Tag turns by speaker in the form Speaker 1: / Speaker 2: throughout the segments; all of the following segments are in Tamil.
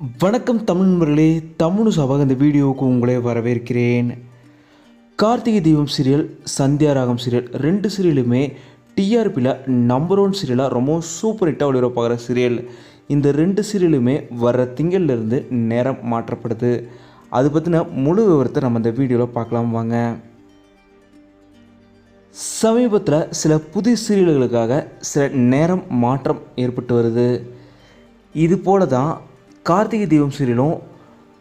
Speaker 1: வணக்கம் தமிழ் நண்பர்களே தமிழ் சபாக இந்த வீடியோவுக்கு உங்களை வரவேற்கிறேன். கார்த்திகை தீபம் சீரியல் சந்தியா ராகம் சீரியல் ரெண்டு சீரியலுமே டிஆர்பியில் நம்பர் ஒன் சீரியலாக ரொம்ப சூப்பர் ஹிட்டாக ஒளிபரப்பாகிற சீரியல். இந்த ரெண்டு சீரியலுமே வர திங்கள்லேருந்து நேரம் மாற்றப்படுது. அது பற்றின முழு விவரத்தை நம்ம இந்த வீடியோவில் பார்க்கலாம் வாங்க. சமீபத்தில் சில புதிய சீரியல்களுக்காக சில நேரம் மாற்றம் ஏற்பட்டு வருது. இது போல தான் கார்த்திகை தீபம் சீரியலும்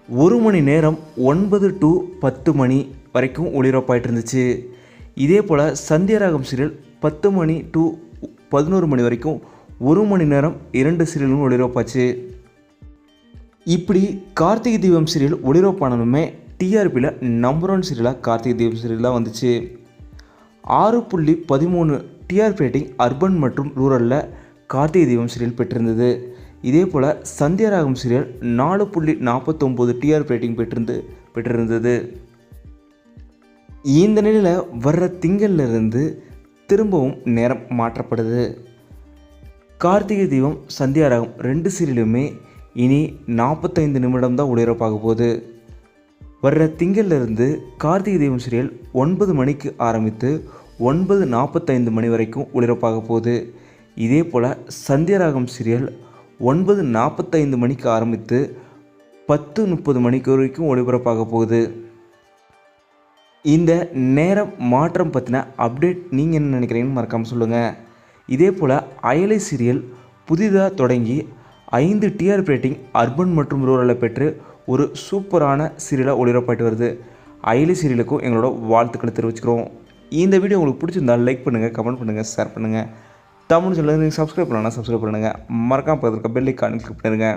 Speaker 1: ஒரு மணி நேரம் ஒன்பது டு பத்து மணி வரைக்கும் ஒளிபரப்பாயிட்டு இருந்துச்சு இதே போல் சந்தியராகம் சீரியல் பத்து மணி டு பதினோரு மணி வரைக்கும் ஒரு மணி நேரம் இரண்டு சீரியலும் ஒளிபரப்பாச்சு. இப்படி கார்த்திகை தீபம் சீரியல் ஒளிபரப்பானதுமே டிஆர்பியில் நம்பர் ஒன் சீரியலாக கார்த்திகை தீபம் சீரியலாக வந்துச்சு. ஆறு புள்ளி பதிமூணு டிஆர்பி ரேட்டிங் அர்பன் மற்றும் ரூரலில் கார்த்திகை தீபம் சீரியல் பெற்றிருந்தது. இதே போல் சந்தியாராகம் சீரியல் நாலு புள்ளி நாற்பத்தொம்போது டிஆர்பி ரேட்டிங் பெற்றிருந்து பெற்றிருந்தது. இந்த நிலையில் வர்ற திங்கள்லேருந்து திரும்பவும் நேரம் மாற்றப்படுது. கார்த்திகை தீபம் சந்தியாராகம் ரெண்டு சீரியலுமே இனி நாற்பத்தைந்து நிமிடம் தான் ஒளிபரப்பாக போகுது. வர்ற திங்கள்லேருந்து கார்த்திகை தீபம் சீரியல் ஒன்பது மணிக்கு ஆரம்பித்து ஒன்பது நாற்பத்தைந்து மணி வரைக்கும் ஒளிபரப்பாக போகுது. இதே போல் சந்தியராகம் சீரியல் ஒன்பது நாற்பத்தைந்து மணிக்கு ஆரம்பித்து பத்து முப்பது மணிக்கு வரைக்கும் ஒளிபரப்பாக போகுது. இந்த நேரம் மாற்றம் பற்றின அப்டேட் நீங்கள் என்ன நினைக்கிறீங்கன்னு மறக்காமல் சொல்லுங்கள் இதே போல் அயலை சீரியல் புதிதாக தொடங்கி ஐந்து டிஆர்பி ரேட்டிங் அர்பன் மற்றும் ரூரலில் பெற்று ஒரு சூப்பரான சீரியலாக ஒளிபரப்பாயிட்டு வருது. அயலை சீரியலுக்கும் எங்களோட வாழ்த்துக்களை தெரிவிச்சுக்கிறோம். இந்த வீடியோ உங்களுக்கு பிடிச்சிருந்தால் லைக் பண்ணுங்கள் கமெண்ட் பண்ணுங்கள் ஷேர் பண்ணுங்கள் தமிழ் சொல்லுங்கள் நீங்கள் சப்ஸ்கிரைப் பண்ணலாம் சப்ஸ்கிரைப் பண்ணுங்கள் மறக்காமல் பக்கத்தில் இருக்க பெல் ஐக்கான் கிளிக் பண்ணிடுங்க.